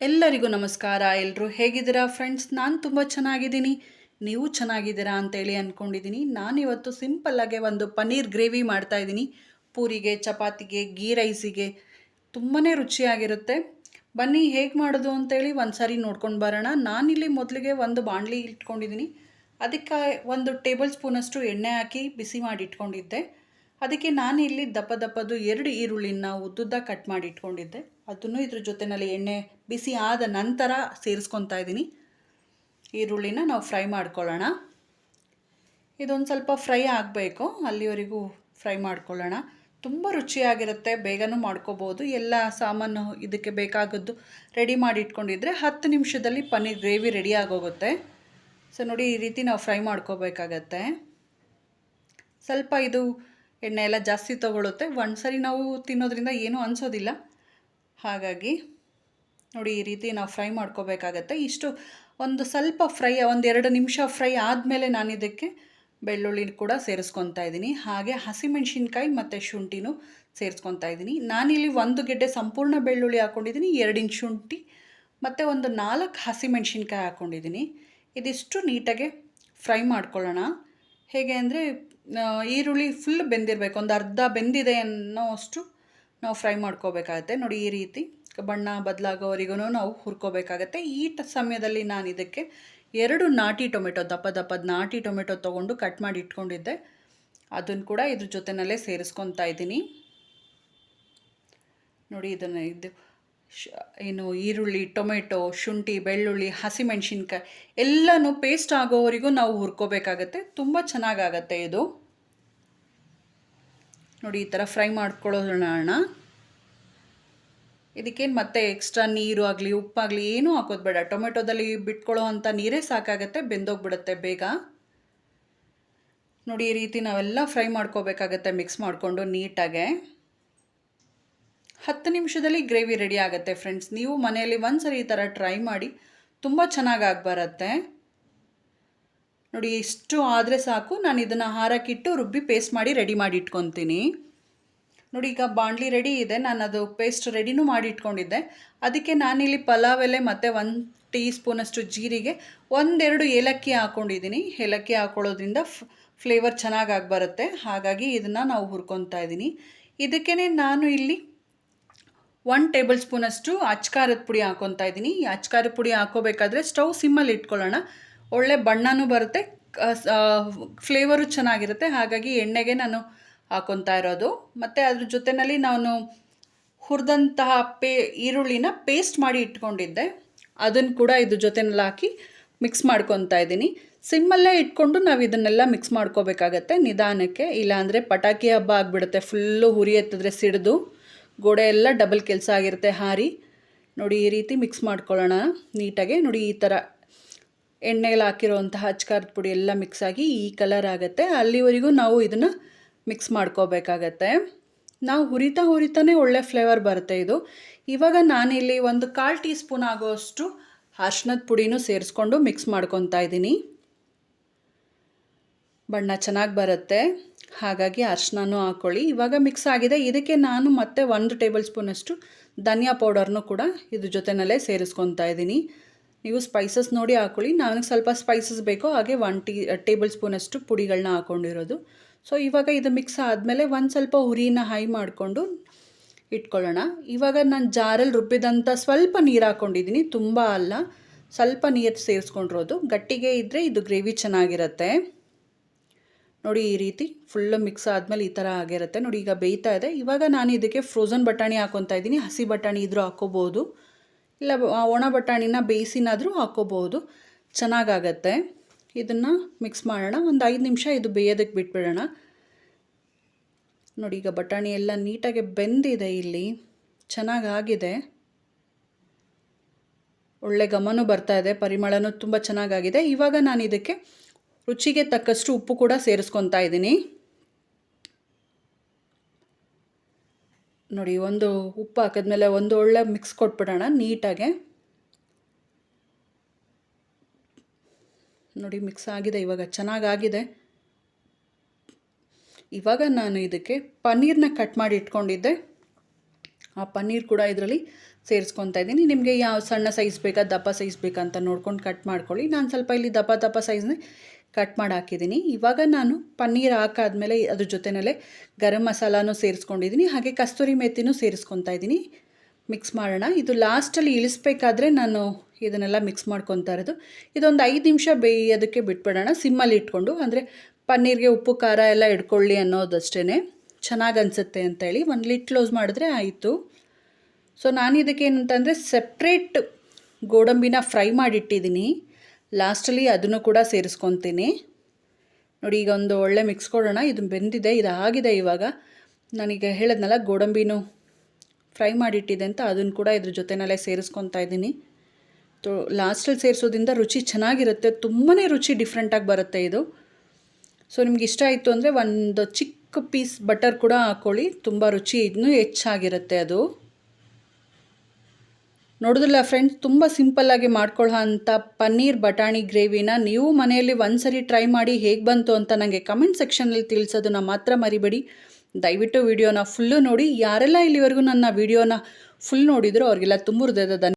ಎಲ್ಲರಿಗೂ ನಮಸ್ಕಾರ. ಎಲ್ಲರೂ ಹೇಗಿದ್ದೀರಾ? ಫ್ರೆಂಡ್ಸ್, ನಾನು ತುಂಬ ಚೆನ್ನಾಗಿದ್ದೀನಿ. ನೀವು ಚೆನ್ನಾಗಿದ್ದೀರಾ ಅಂತೇಳಿ ಅಂದ್ಕೊಂಡಿದ್ದೀನಿ ನಾನಿವತ್ತು ಸಿಂಪಲ್ಲಾಗೆ ಒಂದು ಪನ್ನೀರ್ ಗ್ರೇವಿ ಮಾಡ್ತಾ ಇದ್ದೀನಿ. ಪೂರಿಗೆ, ಚಪಾತಿಗೆ, ಗೀ ರೈಸಿಗೆ. ತುಂಬಾ ರುಚಿಯಾಗಿರುತ್ತೆ. ಬನ್ನಿ, ಹೇಗೆ ಮಾಡೋದು ಅಂತೇಳಿ ಒಂದು ಸಾರಿ ನೋಡ್ಕೊಂಡು ಬರೋಣ. ನಾನಿಲ್ಲಿ ಮೊದಲಿಗೆ ಒಂದು ಬಾಣಲಿ ಇಟ್ಕೊಂಡಿದ್ದೀನಿ. ಅದಕ್ಕೆ ಒಂದು ಟೇಬಲ್ ಸ್ಪೂನಷ್ಟು ಎಣ್ಣೆ ಹಾಕಿ ಬಿಸಿ ಮಾಡಿ ಇಟ್ಕೊಂಡಿದ್ದೆ. ಅದಕ್ಕೆ ನಾನು ಇಲ್ಲಿ ದಪ್ಪ ದಪ್ಪದು ಎರಡು ಈರುಳ್ಳಿನ ಉದ್ದುದ್ದ ಕಟ್ ಮಾಡಿ ಇಟ್ಕೊಂಡಿದ್ದೆ. ಅದನ್ನು ಇದ್ರ ಜೊತೆಯಲ್ಲಿ ಎಣ್ಣೆ ಬಿಸಿ ಆದ ನಂತರ ಸೇರಿಸ್ಕೊತಾ ಇದ್ದೀನಿ. ಈರುಳ್ಳಿನ ನಾವು ಫ್ರೈ ಮಾಡ್ಕೊಳ್ಳೋಣ. ಇದೊಂದು ಸ್ವಲ್ಪ ಫ್ರೈ ಆಗಬೇಕು, ಅಲ್ಲಿವರೆಗೂ ಫ್ರೈ ಮಾಡ್ಕೊಳ್ಳೋಣ. ತುಂಬ ರುಚಿಯಾಗಿರುತ್ತೆ, ಬೇಗನೂ ಮಾಡ್ಕೋಬೋದು. ಎಲ್ಲ ಸಾಮಾನು ಇದಕ್ಕೆ ಬೇಕಾಗದ್ದು ರೆಡಿ ಮಾಡಿ ಇಟ್ಕೊಂಡಿದ್ರೆ ಹತ್ತು ನಿಮಿಷದಲ್ಲಿ ಪನ್ನೀರ್ ಗ್ರೇವಿ ರೆಡಿ ಆಗೋಗುತ್ತೆ. ಸೊ ನೋಡಿ, ಈ ರೀತಿ ನಾವು ಫ್ರೈ ಮಾಡ್ಕೋಬೇಕಾಗತ್ತೆ. ಸ್ವಲ್ಪ ಇದು ಎಣ್ಣೆ ಎಲ್ಲ ಜಾಸ್ತಿ ತೊಗೊಳುತ್ತೆ. ಒಂದು ಸರಿ ನಾವು ತಿನ್ನೋದ್ರಿಂದ ಏನೂ ಅನಿಸೋದಿಲ್ಲ. ಹಾಗಾಗಿ ನೋಡಿ ಈ ರೀತಿ ನಾವು ಫ್ರೈ ಮಾಡ್ಕೋಬೇಕಾಗತ್ತೆ. ಇಷ್ಟು ಒಂದು ಸ್ವಲ್ಪ ಫ್ರೈ ಒಂದೆರಡು ನಿಮಿಷ ಫ್ರೈ ಆದಮೇಲೆ ನಾನು ಇದಕ್ಕೆ ಬೆಳ್ಳುಳ್ಳಿ ಕೂಡ ಸೇರಿಸ್ಕೊತಾ ಇದ್ದೀನಿ. ಹಾಗೆ ಹಸಿಮೆಣ್ಸಿನ್ಕಾಯಿ ಮತ್ತು ಶುಂಠಿನೂ ಸೇರಿಸ್ಕೊತಾ ಇದ್ದೀನಿ. ನಾನಿಲ್ಲಿ ಒಂದು ಗೆಡ್ಡೆ ಸಂಪೂರ್ಣ ಬೆಳ್ಳುಳ್ಳಿ ಹಾಕ್ಕೊಂಡಿದ್ದೀನಿ ಎರಡು ಶುಂಠಿ ಮತ್ತು ಒಂದು ನಾಲ್ಕು ಹಸಿಮೆಣ್ಸಿನ್ಕಾಯಿ ಹಾಕ್ಕೊಂಡಿದ್ದೀನಿ ಇದಿಷ್ಟು ನೀಟಾಗೆ ಫ್ರೈ ಮಾಡ್ಕೊಳ್ಳೋಣ. ಹೇಗೆ ಅಂದರೆ ಈರುಳ್ಳಿ ಫುಲ್ ಬೆಂದಿರಬೇಕು. ಒಂದು ಅರ್ಧ ಬೆಂದಿದೆ ಅನ್ನೋ ಅಷ್ಟು ನಾವು ಫ್ರೈ ಮಾಡ್ಕೋಬೇಕಾಗತ್ತೆ. ನೋಡಿ ಈ ರೀತಿ ಬಣ್ಣ ಬದಲಾಗೋವರೆಗೂ ನಾವು ಹುರ್ಕೋಬೇಕಾಗತ್ತೆ. ಈ ಸಮಯದಲ್ಲಿ ನಾನು ಇದಕ್ಕೆ ಎರಡು ನಾಟಿ ಟೊಮೆಟೊ, ದಪ್ಪ ದಪ್ಪದ ನಾಟಿ ಟೊಮೆಟೊ ತೊಗೊಂಡು ಕಟ್ ಮಾಡಿ ಇಟ್ಕೊಂಡಿದ್ದೆ. ಅದನ್ನು ಕೂಡ ಇದ್ರ ಜೊತೆನಲ್ಲೇ ಸೇರಿಸ್ಕೊತಾ ಇದ್ದೀನಿ. ನೋಡಿ ಇದನ್ನು ಇದು ಏನು ಈರುಳ್ಳಿ, ಟೊಮೆಟೊ, ಶುಂಠಿ, ಬೆಳ್ಳುಳ್ಳಿ, ಹಸಿಮೆಣ್ಸಿನ್ಕಾಯಿ ಎಲ್ಲನೂ ಪೇಸ್ಟ್ ಆಗೋವರೆಗೂ ನಾವು ಹುರ್ಕೋಬೇಕಾಗತ್ತೆ. ತುಂಬ ಚೆನ್ನಾಗಾಗತ್ತೆ ಇದು. ನೋಡಿ, ಈ ಥರ ಫ್ರೈ ಮಾಡ್ಕೊಳ್ಳೋಣ ಇದಕ್ಕೇನು ಮತ್ತೆ ಎಕ್ಸ್ಟ್ರಾ ನೀರು ಆಗಲಿ ಉಪ್ಪಾಗಲಿ ಏನೂ ಹಾಕೋದು ಬೇಡ. ಟೊಮೆಟೊದಲ್ಲಿ ಬಿಟ್ಕೊಳ್ಳೋ ಅಂಥ ನೀರೇ ಸಾಕಾಗತ್ತೆ, ಬೆಂದೋಗ್ಬಿಡುತ್ತೆ ಬೇಗ. ನೋಡಿ, ಈ ರೀತಿ ನಾವೆಲ್ಲ ಫ್ರೈ ಮಾಡ್ಕೋಬೇಕಾಗತ್ತೆ ಮಿಕ್ಸ್ ಮಾಡಿಕೊಂಡು ನೀಟಾಗೆ. ಹತ್ತು ನಿಮಿಷದಲ್ಲಿ ಗ್ರೇವಿ ರೆಡಿ ಆಗುತ್ತೆ ಫ್ರೆಂಡ್ಸ್. ನೀವು ಮನೆಯಲ್ಲಿ ಒಂದ್ಸರಿ ಈ ಥರ ಟ್ರೈ ಮಾಡಿ, ತುಂಬ ಚೆನ್ನಾಗಿ ಬರುತ್ತೆ ನೋಡಿ, ಇಷ್ಟು ಆದರೆ ಸಾಕು. ನಾನು ಇದನ್ನು ಹಾರಕ್ಕಿಟ್ಟು ರುಬ್ಬಿ ಪೇಸ್ಟ್ ಮಾಡಿ ರೆಡಿ ಮಾಡಿ ಇಟ್ಕೊತೀನಿ. ನೋಡಿ, ಈಗ ಬಾಣಲಿ ರೆಡಿ ಇದೆ. ನಾನು ಅದು ಪೇಸ್ಟ್ ರೆಡಿನೂ ಮಾಡಿ ಇಟ್ಕೊಂಡಿದ್ದೆ. ಅದಕ್ಕೆ ನಾನಿಲ್ಲಿ ಪಲಾವ್ ಎಲೆ ಮತ್ತು ಒಂದು ಟೀ ಸ್ಪೂನಷ್ಟು ಜೀರಿಗೆ, ಒಂದೆರಡು ಏಲಕ್ಕಿ ಹಾಕ್ಕೊಂಡಿದ್ದೀನಿ ಏಲಕ್ಕಿ ಹಾಕ್ಕೊಳ್ಳೋದ್ರಿಂದ ಫ್ಲೇವರ್ ಚೆನ್ನಾಗಾಗಿ ಬರುತ್ತೆ ಹಾಗಾಗಿ ಇದನ್ನು ನಾವು ಹುರ್ಕೊತಾ ಇದ್ದೀನಿ ಇದಕ್ಕೇ ನಾನು ಇಲ್ಲಿ ಒನ್ ಟೇಬಲ್ ಸ್ಪೂನಷ್ಟು ಅಚ್ಕಾರದ ಪುಡಿ ಹಾಕೊತಾ ಇದ್ದೀನಿ. ಈ ಅಚ್ಕಾರದ ಪುಡಿ ಹಾಕೋಬೇಕಾದ್ರೆ ಸ್ಟವ್ ಸಿಮ್ಮಲ್ಲಿ ಇಟ್ಕೊಳ್ಳೋಣ. ಒಳ್ಳೆ ಬಣ್ಣನೂ ಬರುತ್ತೆ ಫ್ಲೇವರು ಚೆನ್ನಾಗಿರುತ್ತೆ. ಹಾಗಾಗಿ ಎಣ್ಣೆಗೆ ನಾನು ಹಾಕೊತಾ ಇರೋದು. ಮತ್ತು ಅದ್ರ ಜೊತೆಯಲ್ಲಿ ನಾನು ಹುರಿದಂತಹ ಪೇ, ಈರುಳ್ಳಿನ ಪೇಸ್ಟ್ ಮಾಡಿ ಇಟ್ಕೊಂಡಿದ್ದೆ. ಅದನ್ನು ಕೂಡ ಇದ್ರ ಜೊತೆನಲ್ಲಿ ಹಾಕಿ ಮಿಕ್ಸ್ ಮಾಡ್ಕೊತಾ ಇದ್ದೀನಿ. ಸಿಮ್ಮಲ್ಲೇ ಇಟ್ಕೊಂಡು ನಾವು ಇದನ್ನೆಲ್ಲ ಮಿಕ್ಸ್ ಮಾಡ್ಕೋಬೇಕಾಗತ್ತೆ ನಿಧಾನಕ್ಕೆ. ಇಲ್ಲಾಂದರೆ ಪಟಾಕಿ ಹಬ್ಬ ಆಗಿಬಿಡುತ್ತೆ ಫುಲ್ಲು ಹುರಿ ಎತ್ತಿದ್ರೆ ಸಿಡಿದು. ಗೋಡೆ ಎಲ್ಲ ಡಬಲ್ ಕೆಲಸ ಆಗಿರುತ್ತೆ, ಹಾರಿ. ನೋಡಿ ಈ ರೀತಿ ಮಿಕ್ಸ್ ಮಾಡ್ಕೊಳ್ಳೋಣ. ನೀಟಾಗೆ ನೋಡಿ ಈ ಥರ ಎಣ್ಣೆಯಲ್ಲಿ ಹಾಕಿರೋವಂತಹ ಅಚ್ಕಾರದ ಪುಡಿ ಎಲ್ಲ ಮಿಕ್ಸ್ ಆಗಿ ಈ ಕಲರ್ ಆಗುತ್ತೆ. ಅಲ್ಲಿವರೆಗೂ ನಾವು ಇದನ್ನು ಮಿಕ್ಸ್ ಮಾಡ್ಕೋಬೇಕಾಗತ್ತೆ. ನಾವು ಹುರಿತಾ ಹುರಿತಾನೆ ಒಳ್ಳೆ ಫ್ಲೇವರ್ ಬರುತ್ತೆ ಇದು. ಇವಾಗ ನಾನಿಲ್ಲಿ ಒಂದು ಕಾಲು ಟೀ ಸ್ಪೂನ್ ಆಗೋಷ್ಟು ಅರ್ಶಿನದ ಪುಡಿನೂ ಸೇರಿಸ್ಕೊಂಡು ಮಿಕ್ಸ್ ಮಾಡ್ಕೊತಾ ಇದ್ದೀನಿ. ಬಣ್ಣ ಚೆನ್ನಾಗಿ ಬರುತ್ತೆ. ಹಾಗಾಗಿ ಅರ್ಶಿನೂ ಹಾಕ್ಕೊಳ್ಳಿ ಇವಾಗ ಮಿಕ್ಸ್ ಆಗಿದೆ. ಇದಕ್ಕೆ ನಾನು ಮತ್ತೆ ಒಂದು ಟೇಬಲ್ ಸ್ಪೂನಷ್ಟು ಧನಿಯಾ ಪೌಡರ್ನು ಕೂಡ ಇದ್ರ ಜೊತೆನಲ್ಲೇ ಸೇರಿಸ್ಕೊತಾ ಇದ್ದೀನಿ. ನೀವು ಸ್ಪೈಸಸ್ ನೋಡಿ ಹಾಕ್ಕೊಳ್ಳಿ ನನಗೆ ಸ್ವಲ್ಪ ಸ್ಪೈಸಸ್ ಬೇಕೋ ಹಾಗೆ ಒನ್ ಟೀ ಟೇಬಲ್ ಸ್ಪೂನಷ್ಟು ಪುಡಿಗಳನ್ನ ಹಾಕ್ಕೊಂಡಿರೋದು ಸೊ ಇವಾಗ ಇದು ಮಿಕ್ಸ್ ಆದಮೇಲೆ ಒಂದು ಸ್ವಲ್ಪ ಹುರಿನ ಹೈ ಮಾಡಿಕೊಂಡು ಇಟ್ಕೊಳ್ಳೋಣ. ಇವಾಗ ನಾನು ಜಾರಲ್ಲಿ ರುಬ್ಬಿದಂಥ ಸ್ವಲ್ಪ ನೀರು ಹಾಕ್ಕೊಂಡಿದ್ದೀನಿ ತುಂಬ ಅಲ್ಲ. ಸ್ವಲ್ಪ ನೀರು ಸೇರಿಸ್ಕೊಂಡಿರೋದು. ಗಟ್ಟಿಗೆ ಇದ್ದರೆ ಇದು ಗ್ರೇವಿ ಚೆನ್ನಾಗಿರುತ್ತೆ. ನೋಡಿ ಈ ರೀತಿ ಫುಲ್ಲು ಮಿಕ್ಸ್ ಆದಮೇಲೆ ಈ ಥರ ಆಗಿರುತ್ತೆ. ನೋಡಿ ಈಗ ಬೇಯ್ತಾ ಇದೆ. ಇವಾಗ ನಾನು ಇದಕ್ಕೆ ಫ್ರೋಝನ್ ಬಟಾಣಿ ಹಾಕ್ಕೊತಾ ಇದ್ದೀನಿ. ಹಸಿ ಬಟಾಣಿ ಇದ್ರೂ ಹಾಕ್ಕೋಬೋದು ಇಲ್ಲ ಒಣ ಬಟಾಣಿನ ಬೇಯಿಸಿನಾದರೂ ಹಾಕ್ಕೋಬೋದು ಚೆನ್ನಾಗಾಗತ್ತೆ. ಇದನ್ನು ಮಿಕ್ಸ್ ಮಾಡೋಣ. ಒಂದು ಐದು ನಿಮಿಷ ಇದು ಬೇಯೋದಕ್ಕೆ ಬಿಟ್ಬಿಡೋಣ. ನೋಡಿ ಈಗ ಬಟಾಣಿ ಎಲ್ಲ ನೀಟಾಗಿ ಬೆಂದಿದೆ ಇಲ್ಲಿ. ಚೆನ್ನಾಗಾಗಿದೆ. ಒಳ್ಳೆ ಘಮನೂ ಬರ್ತಾ ಇದೆ. ಪರಿಮಳನೂ ತುಂಬ ಚೆನ್ನಾಗಾಗಿದೆ. ಇವಾಗ ನಾನು ಇದಕ್ಕೆ ರುಚಿಗೆ ತಕ್ಕಷ್ಟು ಉಪ್ಪು ಕೂಡ ಸೇರಿಸ್ಕೊತಾ ಇದ್ದೀನಿ. ನೋಡಿ, ಒಂದು ಉಪ್ಪು ಹಾಕಿದ್ಮೇಲೆ ಒಂದು ಒಳ್ಳೆ ಮಿಕ್ಸ್ ಕೊಟ್ಬಿಡೋಣ ನೀಟಾಗೆ. ನೋಡಿ ಮಿಕ್ಸ್ ಆಗಿದೆ ಇವಾಗ, ಚೆನ್ನಾಗಾಗಿದೆ. ಇವಾಗ ನಾನು ಇದಕ್ಕೆ ಪನ್ನೀರನ್ನ ಕಟ್ ಮಾಡಿ ಇಟ್ಕೊಂಡಿದ್ದೆ. ಆ ಪನ್ನೀರ್ ಕೂಡ ಇದರಲ್ಲಿ ಸೇರಿಸ್ಕೊತಾ ಇದ್ದೀನಿ. ನಿಮಗೆ ಯಾವ ಸಣ್ಣ ಸೈಜ್ ಬೇಕಾ, ದಪ್ಪ ಸೈಜ್ ಬೇಕಾ ಅಂತ ನೋಡ್ಕೊಂಡು ಕಟ್ ಮಾಡ್ಕೊಳ್ಳಿ. ನಾನು ಸ್ವಲ್ಪ ಇಲ್ಲಿ ದಪ್ಪ ದಪ್ಪ ಸೈಜ್ನೇ ಕಟ್ ಮಾಡಿ ಹಾಕಿದ್ದೀನಿ. ಇವಾಗ ನಾನು ಪನ್ನೀರ್ ಹಾಕಾದ್ಮೇಲೆ ಅದ್ರ ಜೊತೆನಲ್ಲೇ ಗರಂ ಮಸಾಲಾನು ಸೇರಿಸ್ಕೊಂಡಿದ್ದೀನಿ. ಹಾಗೆ ಕಸ್ತೂರಿ ಮೆತ್ತಿನೂ ಸೇರಿಸ್ಕೊತಾ ಇದ್ದೀನಿ. ಮಿಕ್ಸ್ ಮಾಡೋಣ. ಇದು ಲಾಸ್ಟಲ್ಲಿ ಇಳಿಸ್ಬೇಕಾದ್ರೆ ನಾನು ಇದನ್ನೆಲ್ಲ ಮಿಕ್ಸ್ ಮಾಡ್ಕೊತಾ ಇರೋದು. ಇದೊಂದು ಐದು ನಿಮಿಷ ಬೇಯೋದಕ್ಕೆ ಬಿಟ್ಬಿಡೋಣ. ಸಿಮ್ಮಲ್ಲಿ ಇಟ್ಕೊಂಡು. ಅಂದರೆ ಪನ್ನೀರ್ಗೆ ಉಪ್ಪು, ಖಾರ ಎಲ್ಲ ಇಟ್ಕೊಳ್ಳಿ ಅನ್ನೋದಷ್ಟೇ ಚೆನ್ನಾಗಿ ಅನಿಸುತ್ತೆ ಅಂತೇಳಿ ಒಂದು ಲಿಟ್ ಕ್ಲೋಸ್ ಮಾಡಿದ್ರೆ ಆಯಿತು. ಸೊ ನಾನು ಇದಕ್ಕೆ ಏನಂತಂದರೆ ಸಪ್ರೇಟ್ ಗೋಡಂಬಿನ ಫ್ರೈ ಮಾಡಿಟ್ಟಿದ್ದೀನಿ. ಲಾಸ್ಟಲ್ಲಿ ಅದನ್ನು ಕೂಡ ಸೇರಿಸ್ಕೊತೀನಿ. ನೋಡಿ, ಈಗ ಒಂದು ಒಳ್ಳೆ ಮಿಕ್ಸ್ ಕೊಡೋಣ. ಇದು ಬೆಂದಿದೆ, ಇದು ಆಗಿದೆ ಇವಾಗ. ನಾನೀಗ ಹೇಳಿದ್ನಲ್ಲ, ಗೋಡಂಬಿನೂ ಫ್ರೈ ಮಾಡಿಟ್ಟಿದೆ ಅಂತ, ಅದನ್ನು ಕೂಡ ಇದ್ರ ಜೊತೆನಲ್ಲೇ ಸೇರಿಸ್ಕೊತಾ ಇದ್ದೀನಿ. ತೊ, ಲಾಸ್ಟಲ್ಲಿ ಸೇರಿಸೋದ್ರಿಂದ ರುಚಿ ಚೆನ್ನಾಗಿರುತ್ತೆ. ತುಂಬಾ ರುಚಿ ಡಿಫ್ರೆಂಟಾಗಿ ಬರುತ್ತೆ ಇದು. ಸೊ ನಿಮ್ಗೆ ಇಷ್ಟ ಆಯಿತು ಅಂದರೆ ಒಂದು ಚಿಕ್ಕ ಪೀಸ್ ಬಟರ್ ಕೂಡ ಹಾಕ್ಕೊಳ್ಳಿ ತುಂಬ ರುಚಿ ಇನ್ನೂ ಹೆಚ್ಚಾಗಿರುತ್ತೆ ಅದು. ನೋಡಿದ್ರಲ್ಲ ಫ್ರೆಂಡ್ಸ್ ತುಂಬ ಸಿಂಪಲ್ಲಾಗಿ ಮಾಡ್ಕೊಳ್ಳೋ ಅಂಥ ಪನ್ನೀರ್ ಬಟಾಣಿ ಗ್ರೇವಿನ ನೀವು ಮನೆಯಲ್ಲಿ ಒಂದ್ಸರಿ ಟ್ರೈ ಮಾಡಿ ಹೇಗೆ ಬಂತು ಅಂತ ನನಗೆ ಕಮೆಂಟ್ ಸೆಕ್ಷನಲ್ಲಿ ತಿಳಿಸೋದನ್ನ ಮಾತ್ರ ಮರಿಬೇಡಿ. ದಯವಿಟ್ಟು ವಿಡಿಯೋನ ಫುಲ್ಲು ನೋಡಿ, ಯಾರೆಲ್ಲ ಇಲ್ಲಿವರೆಗೂ ನನ್ನ ವಿಡಿಯೋನ ಫುಲ್ ನೋಡಿದ್ರು ಅವರಿಗೆಲ್ಲ ತುಂಬ ಹೃದಯದ